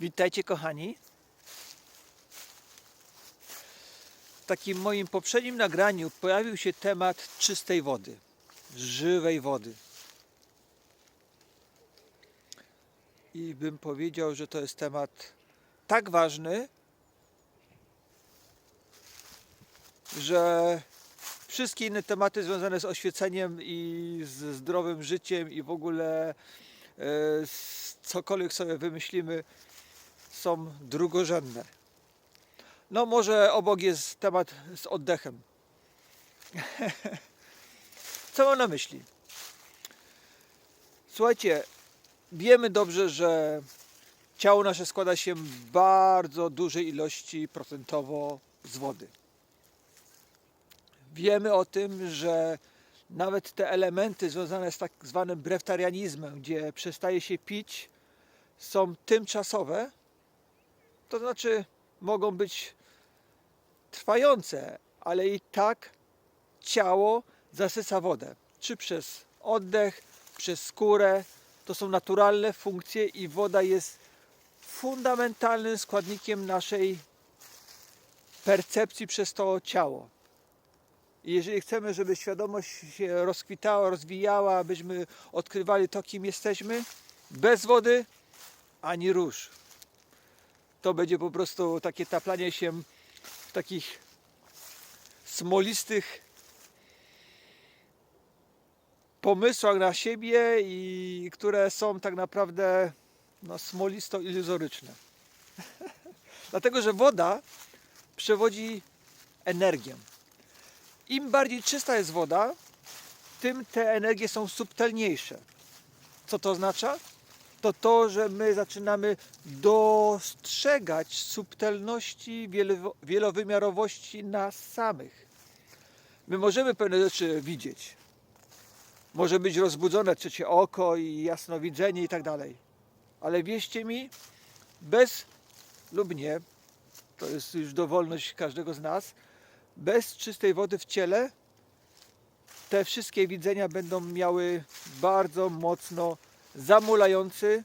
Witajcie kochani. W takim moim poprzednim nagraniu pojawił się temat czystej wody, żywej wody. I bym powiedział, że to jest temat tak ważny, że wszystkie inne tematy związane z oświeceniem i z zdrowym życiem i w ogóle e, cokolwiek sobie wymyślimy, są drugorzędne. No może obok jest temat z oddechem. Co mam na myśli? Słuchajcie, wiemy dobrze, że ciało nasze składa się bardzo dużej ilości procentowo z wody. Wiemy o tym, że nawet te elementy związane z tak zwanym breftarianizmem, gdzie przestaje się pić, są tymczasowe, to znaczy mogą być trwające, ale i tak ciało zasysa wodę. Czy przez oddech, przez skórę. To są naturalne funkcje i woda jest fundamentalnym składnikiem naszej percepcji przez to ciało. I jeżeli chcemy, żeby świadomość się rozkwitała, rozwijała, abyśmy odkrywali to, kim jesteśmy, bez wody ani róż. To będzie po prostu takie taplanie się w takich smolistych pomysłach na siebie i które są tak naprawdę no, smolisto-iluzoryczne. Dlatego, że woda przewodzi energię. Im bardziej czysta jest woda, tym te energie są subtelniejsze. Co to oznacza? To to, że my zaczynamy dostrzegać subtelności, wielo- wielowymiarowości nas samych. My możemy pewne rzeczy widzieć. Może być rozbudzone trzecie oko i jasnowidzenie i tak dalej. Ale wierzcie mi, bez lub nie, to jest już dowolność każdego z nas, bez czystej wody w ciele te wszystkie widzenia będą miały bardzo mocno zamulający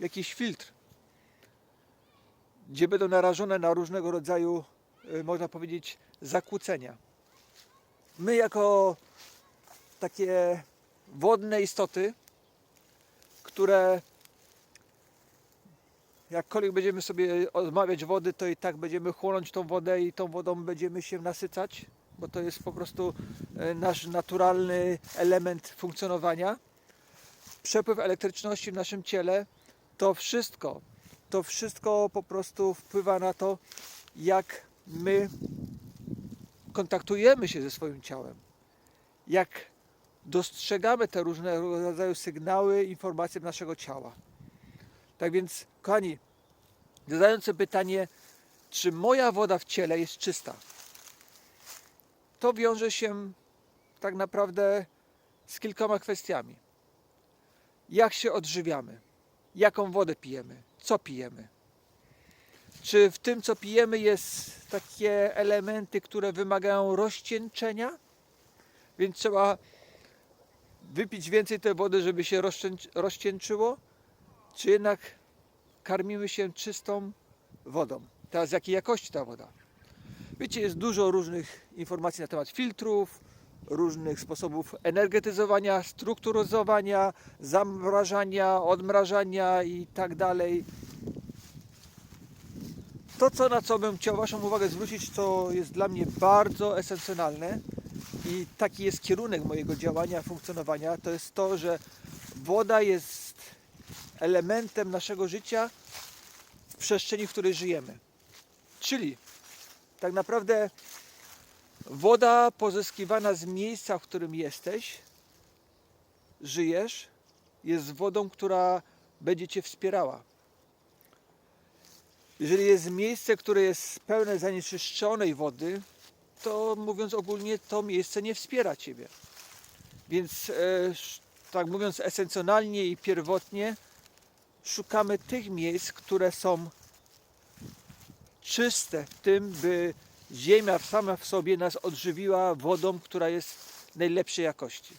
jakiś filtr, gdzie będą narażone na różnego rodzaju, y, można powiedzieć, zakłócenia. My jako takie wodne istoty, które jakkolwiek będziemy sobie odmawiać wody, to i tak będziemy chłonąć tą wodę i tą wodą będziemy się nasycać, bo to jest po prostu e, nasz naturalny element funkcjonowania. Przepływ elektryczności w naszym ciele, to wszystko, to wszystko po prostu wpływa na to, jak my kontaktujemy się ze swoim ciałem, jak dostrzegamy te różnego rodzaju sygnały, informacje naszego ciała. Tak więc, kochani, zadając sobie pytanie, czy moja woda w ciele jest czysta, to wiąże się tak naprawdę z kilkoma kwestiami. Jak się odżywiamy? Jaką wodę pijemy? Co pijemy? Czy w tym, co pijemy, jest takie elementy, które wymagają rozcieńczenia? Więc trzeba wypić więcej tej wody, żeby się rozcieńczy- rozcieńczyło? czy jednak karmimy się czystą wodą. Teraz jakiej jakości ta woda? Wiecie, jest dużo różnych informacji na temat filtrów, różnych sposobów energetyzowania, strukturyzowania, zamrażania, odmrażania i tak dalej. To, co, na co bym chciał Waszą uwagę zwrócić, to jest dla mnie bardzo esencjonalne i taki jest kierunek mojego działania, funkcjonowania, to jest to, że woda jest elementem naszego życia w przestrzeni, w której żyjemy. Czyli tak naprawdę woda pozyskiwana z miejsca, w którym jesteś, żyjesz, jest wodą, która będzie cię wspierała. Jeżeli jest miejsce, które jest pełne zanieczyszczonej wody, to mówiąc ogólnie, to miejsce nie wspiera ciebie. Więc, e, tak mówiąc esencjonalnie i pierwotnie, szukamy tych miejsc, które są czyste w tym, by ziemia sama w sobie nas odżywiła wodą, która jest najlepszej jakości.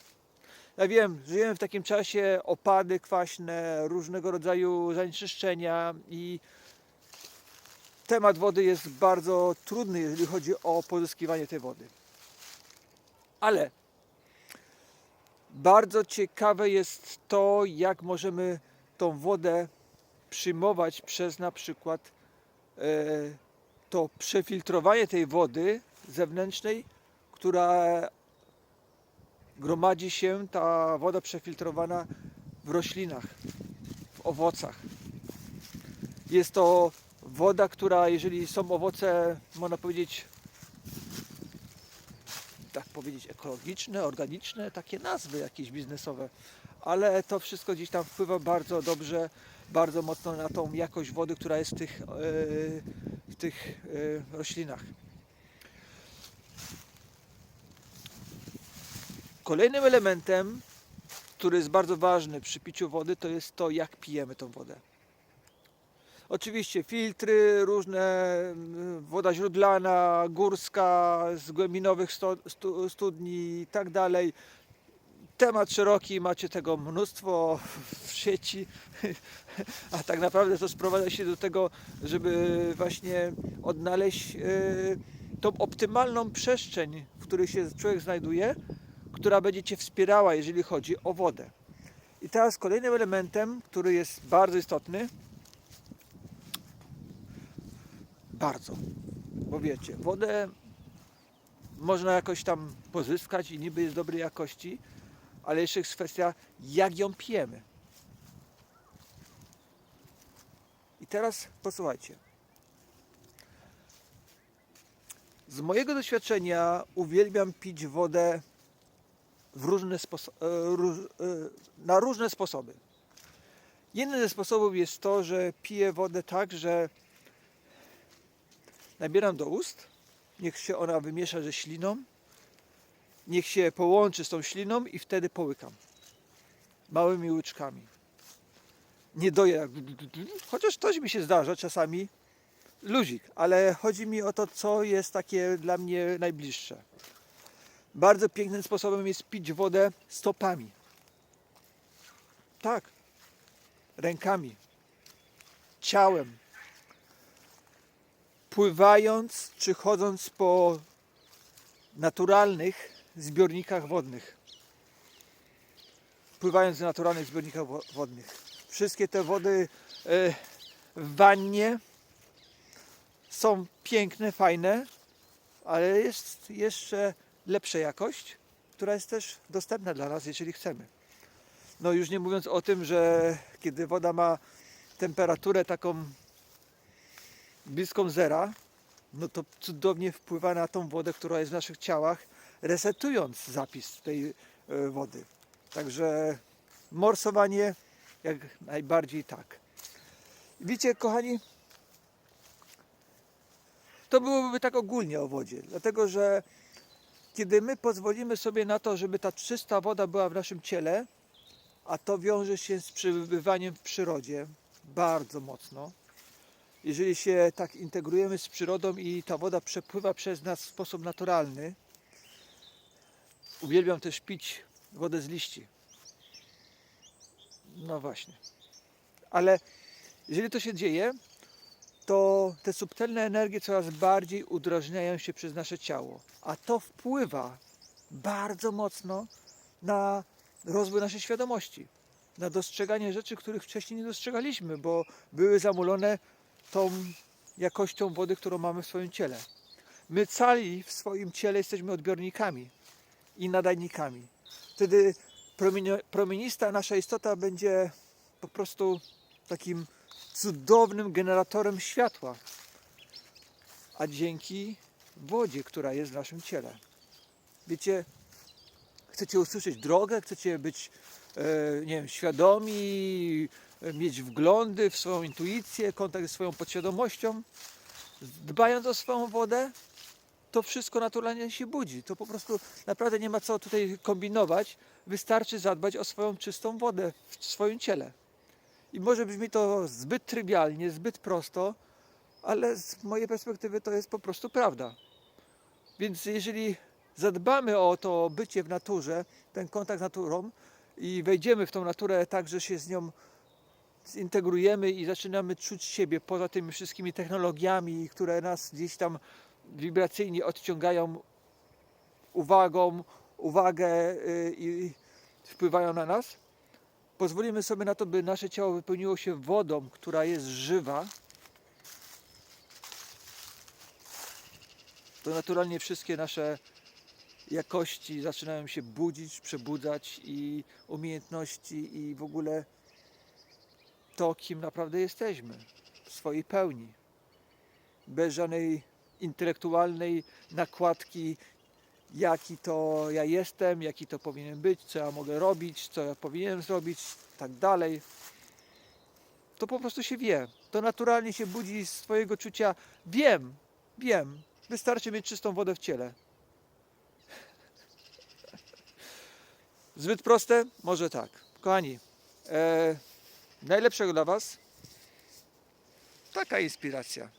Ja wiem, żyjemy w takim czasie opady kwaśne, różnego rodzaju zanieczyszczenia i temat wody jest bardzo trudny, jeżeli chodzi o pozyskiwanie tej wody. Ale bardzo ciekawe jest to, jak możemy tą wodę przyjmować przez na przykład e, to przefiltrowanie tej wody zewnętrznej, która gromadzi się, ta woda przefiltrowana w roślinach, w owocach. Jest to woda, która, jeżeli są owoce, można powiedzieć, tak powiedzieć, ekologiczne, organiczne, takie nazwy jakieś biznesowe, ale to wszystko gdzieś tam wpływa bardzo dobrze, bardzo mocno na tą jakość wody, która jest w tych, e, w tych e, roślinach. Kolejnym elementem, który jest bardzo ważny przy piciu wody, to jest to, jak pijemy tą wodę. Oczywiście filtry, różne, mm, woda źródlana, górska, z głębinowych studni i tak dalej. Temat szeroki, macie tego mnóstwo w sieci, a tak naprawdę to sprowadza się do tego, żeby właśnie odnaleźć e, tą optymalną przestrzeń, w której się człowiek znajduje, która będzie Cię wspierała, jeżeli chodzi o wodę. I teraz kolejnym elementem, który jest bardzo istotny, bardzo, bo wiecie, wodę można jakoś tam pozyskać i niby jest dobrej jakości, ale jeszcze jest kwestia, jak ją pijemy. I teraz posłuchajcie. Z mojego doświadczenia uwielbiam pić wodę e, e, na różne sposoby. Jeden ze sposobów jest to, że piję wodę tak, że nabieram do ust, niech się ona wymiesza ze śliną, niech się połączy z tą śliną i wtedy połykam. Małymi łyczkami. Nie doję. Chociaż coś mi się zdarza czasami, luzik, ale chodzi mi o to, co jest takie dla mnie najbliższe. Bardzo pięknym sposobem jest pić wodę stopami. Tak. Rękami. Ciałem. Pływając czy chodząc po naturalnych zbiornikach wodnych. Pływając w naturalnych zbiornikach wo- wodnych. Wszystkie te wody e, w wannie są piękne, fajne, ale jest jeszcze lepsza jakość, która jest też dostępna dla nas, jeżeli chcemy. No już nie mówiąc o tym, że kiedy woda ma temperaturę taką bliską zera, no to cudownie wpływa na tą wodę, która jest w naszych ciałach, resetując zapis tej e, wody. Także morsowanie jak najbardziej tak. Widzicie, kochani, to byłoby tak ogólnie o wodzie, dlatego że kiedy my pozwolimy sobie na to, żeby ta czysta woda była w naszym ciele, a to wiąże się z przebywaniem w przyrodzie bardzo mocno, jeżeli się tak integrujemy z przyrodą i ta woda przepływa przez nas w sposób naturalny, uwielbiam też pić wodę z liści. No właśnie. Ale jeżeli to się dzieje, to te subtelne energie coraz bardziej udrażniają się przez nasze ciało, a to wpływa bardzo mocno na rozwój naszej świadomości, na dostrzeganie rzeczy, których wcześniej nie dostrzegaliśmy, bo były zamulone tą jakością wody, którą mamy w swoim ciele. My cali w swoim ciele jesteśmy odbiornikami i nadajnikami. Wtedy promienista nasza istota będzie po prostu takim cudownym generatorem światła, a dzięki wodzie, która jest w naszym ciele. Wiecie, chcecie usłyszeć drogę, chcecie być, e, nie wiem, świadomi, mieć wglądy w swoją intuicję, kontakt ze swoją podświadomością, dbając o swoją wodę, to wszystko naturalnie się budzi. To po prostu naprawdę nie ma co tutaj kombinować. Wystarczy zadbać o swoją czystą wodę w swoim ciele. I może brzmi to zbyt trywialnie, zbyt prosto, ale z mojej perspektywy to jest po prostu prawda. Więc jeżeli zadbamy o to bycie w naturze, ten kontakt z naturą, i wejdziemy w tą naturę tak, że się z nią zintegrujemy i zaczynamy czuć siebie poza tymi wszystkimi technologiami, które nas gdzieś tam wibracyjnie odciągają uwagą, uwagę y, i wpływają na nas. Pozwolimy sobie na to, by nasze ciało wypełniło się wodą, która jest żywa. To naturalnie wszystkie nasze jakości zaczynają się budzić, przebudzać i umiejętności i w ogóle to, kim naprawdę jesteśmy w swojej pełni. Bez żadnej intelektualnej nakładki, jaki to ja jestem, jaki to powinien być, co ja mogę robić, co ja powinienem zrobić, tak dalej. To po prostu się wie. To naturalnie się budzi z swojego czucia. Wiem, wiem. Wystarczy mieć czystą wodę w ciele. Zbyt proste? Może tak. Kochani, e, najlepszego dla Was. Taka inspiracja.